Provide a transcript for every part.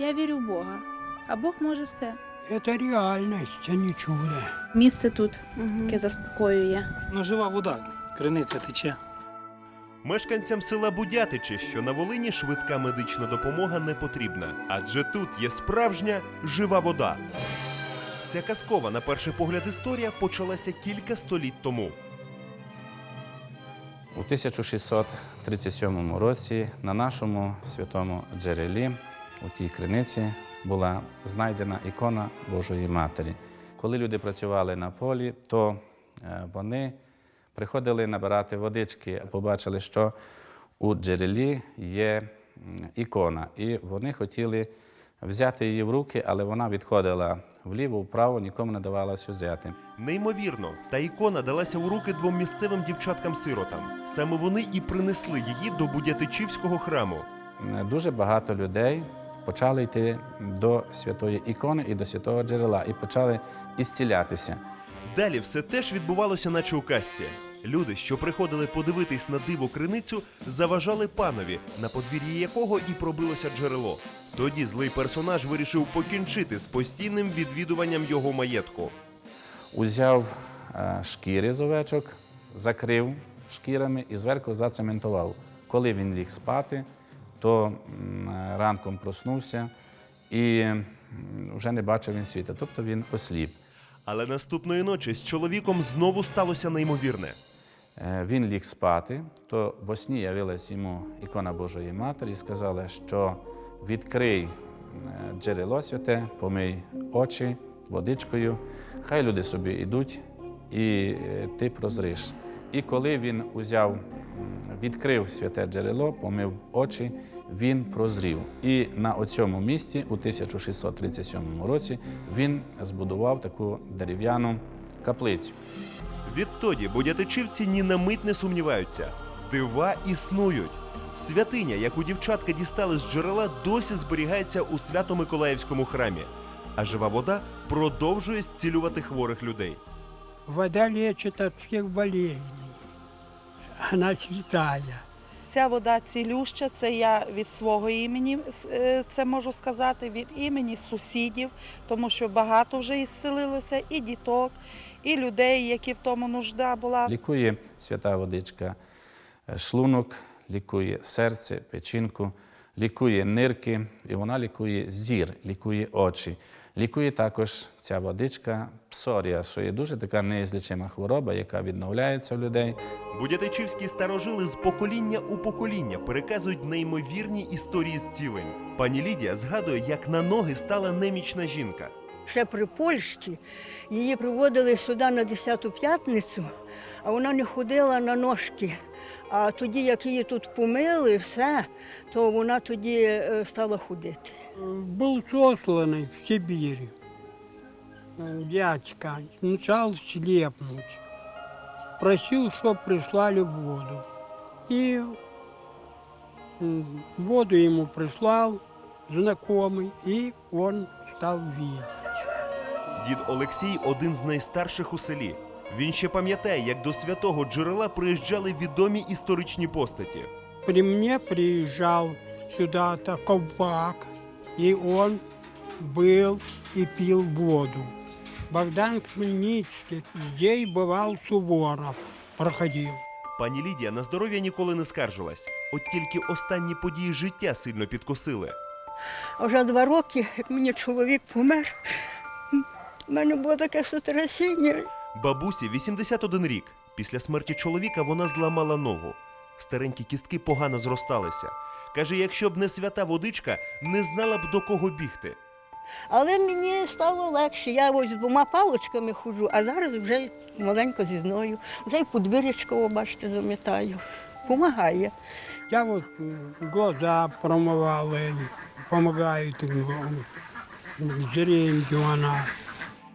Я вірю в Бога, а Бог може все. Это реальность, а не чудо. Місце тут, яке заспокоює. Ну, жива вода, криниця тече. Мешканцям села Будятичі, що на Волині швидка медична допомога не потрібна, адже тут є справжня жива вода. Ця казкова, на перший погляд, історія почалася кілька століть тому. У 1637 році на нашому святому джерелі у тій криниці була знайдена ікона Божої Матері. Коли люди працювали на полі, то е, вони приходили набирати водички, побачили, що у джерелі є ікона, і вони хотіли взяти її в руки, але вона відходила вліво, вправо, нікому не давалося взяти. Неймовірно, та ікона далася у руки двом місцевим дівчаткам-сиротам. Саме вони і принесли її до Будятичівського храму. Е, дуже багато людей почали йти до святої ікони і до святого джерела, і почали ісцілятися. Далі все теж відбувалося, наче у казці. Люди, що приходили подивитись на диво криницю, заважали панові, на подвір'ї якого і пробилося джерело. Тоді злий персонаж вирішив покінчити з постійним відвідуванням його маєтку. Узяв е, шкіри з овечок, закрив шкірами і зверху зацементував. Коли він ліг спати, то ранком проснувся і вже не бачив він світа, тобто він осліп. Але наступної ночі з чоловіком знову сталося неймовірне. Е, Він ліг спати, то во сні явилась йому ікона Божої Матері і сказала, що відкрий е, джерело святе, помий очі водичкою, хай люди собі йдуть, і е, ти прозриш. І коли він узяв, відкрив святе джерело, помив очі, він прозрів. І на оцьому місці, у 1637 році, він збудував таку дерев'яну каплицю. Відтоді будятичівці ні на мить не сумніваються. Дива існують. Святиня, яку дівчатка дістали з джерела, досі зберігається у Свято-Миколаївському храмі. А жива вода продовжує зцілювати хворих людей. Вода лечит от всех болезней. Она святая. Ця вода цілюща, це я від свого імені е, це можу сказати, від імені сусідів, тому що багато вже ісцелилося і діток, і людей, які в тому нужда була. Лікує свята водичка е, шлунок, лікує серце, печінку, лікує нирки, і вона лікує зір, лікує очі. Лікує також ця водичка псорія, що є дуже така неізлічима хвороба, яка відновляється в людей. Будятичівські старожили з покоління у покоління переказують неймовірні історії зцілень. Пані Лідія згадує, як на ноги стала немічна жінка. Ще при Польщі її приводили сюди на 10-ту п'ятницю, а вона не ходила на ножки. А тоді, як її тут помили, все, то вона тоді е, стала ходити. Был сосланный в Сибирь. Э, Дядька начал слепнуть. Просил, чтобы прислали воду. И м, воду ему прислал знакомый, и он стал видеть. Дід Олексій один з найстарших у селі. Він ще пам'ятає, як до святого джерела приїжджали відомі історичні постаті. При мне приезжал сюда-то ковпак, и он был и пил воду. Богдан Хмельницкий, здесь бывал Суворов, проходил. Пані Лідія на здоров'я ніколи не скаржилась. От тільки останні події життя сильно підкосили. Вже два роки, як мені чоловік помер, в мене було таке сотрясіння. Бабусі 81 рік. Після смерті чоловіка вона зламала ногу. Старенькі кістки погано зросталися. Каже, якщо б не свята водичка, не знала б до кого бігти. Але мені стало легше. Я ось з двома палочками ходжу, а зараз вже маленько зі зною. Вже й подвір'ячко, бачите, замітаю. Помагає. Я вот м, глаза промывал, и помогает м, зренью она.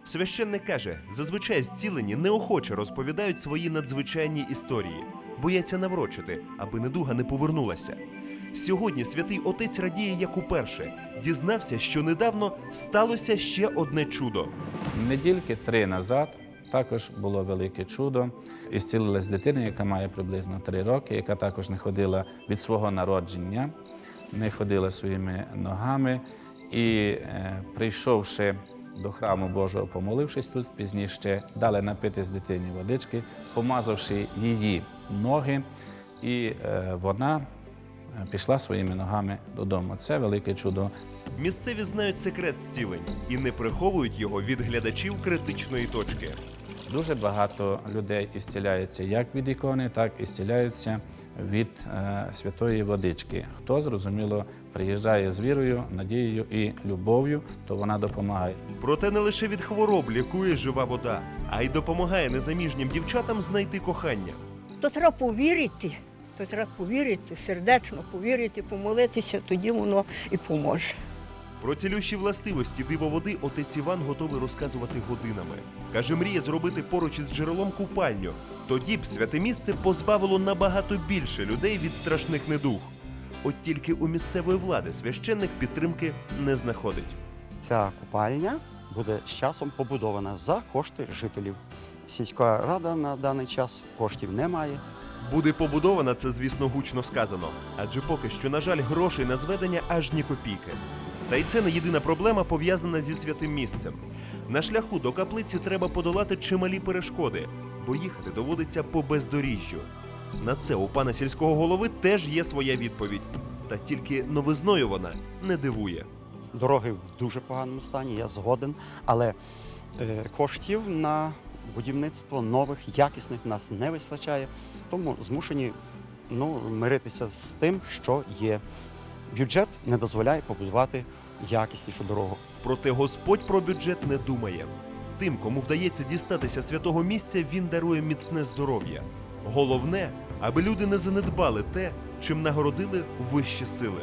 Священник каже, зазвичай зцілені неохоче розповідають свої надзвичайні історії, бояться наврочити, аби недуга не повернулася. Сьогодні святий отець радіє як уперше. Дізнався, що недавно сталося ще одне чудо. Недільки три назад також було велике чудо. І зцілилась дитина, яка має приблизно три роки, яка також не ходила від свого народження, не ходила своїми ногами. І е, прийшовши до храму Божого, помолившись тут, пізніше дали напитись дитині водички, помазавши її ноги, і е, вона е, пішла своїми ногами додому. Це велике чудо. Місцеві знають секрет зцілень і не приховують його від глядачів критичної точки. Дуже багато людей ісціляються як від ікони, так і ісціляються від е, святої водички. Хто зрозуміло приїжджає з вірою, надією і любов'ю, то вона допомагає. Проте не лише від хвороб лікує жива вода, а й допомагає незаміжнім дівчатам знайти кохання. То треба повірити, то треба повірити, сердечно повірити, помолитися, тоді воно і поможе. Про цілющі властивості диво води отець Іван готовий розказувати годинами. Каже, мріє зробити поруч із джерелом купальню. Тоді б святе місце позбавило набагато більше людей від страшних недуг. От тільки у місцевої влади священник підтримки не знаходить. Ця купальня буде з часом побудована за кошти жителів. Сільська рада на даний час коштів не має. Буде побудована це, звісно, гучно сказано. Адже поки що, на жаль, грошей на зведення аж ні копійки. Та й це не єдина проблема, пов'язана зі святим місцем. На шляху до каплиці треба подолати чималі перешкоди, бо їхати доводиться по бездоріжжю. На це у пана сільського голови теж є своя відповідь. Та тільки новизною вона не дивує. Дороги в дуже поганому стані, я згоден, але е, коштів на будівництво нових, якісних нас не вистачає, тому змушені ну, миритися з тим, що є. Бюджет не дозволяє побудувати якіснішу дорогу. Проте Господь про бюджет не думає. Тим, кому вдається дістатися святого місця, він дарує міцне здоров'я. Головне, аби люди не занедбали те, чим нагородили вищі сили.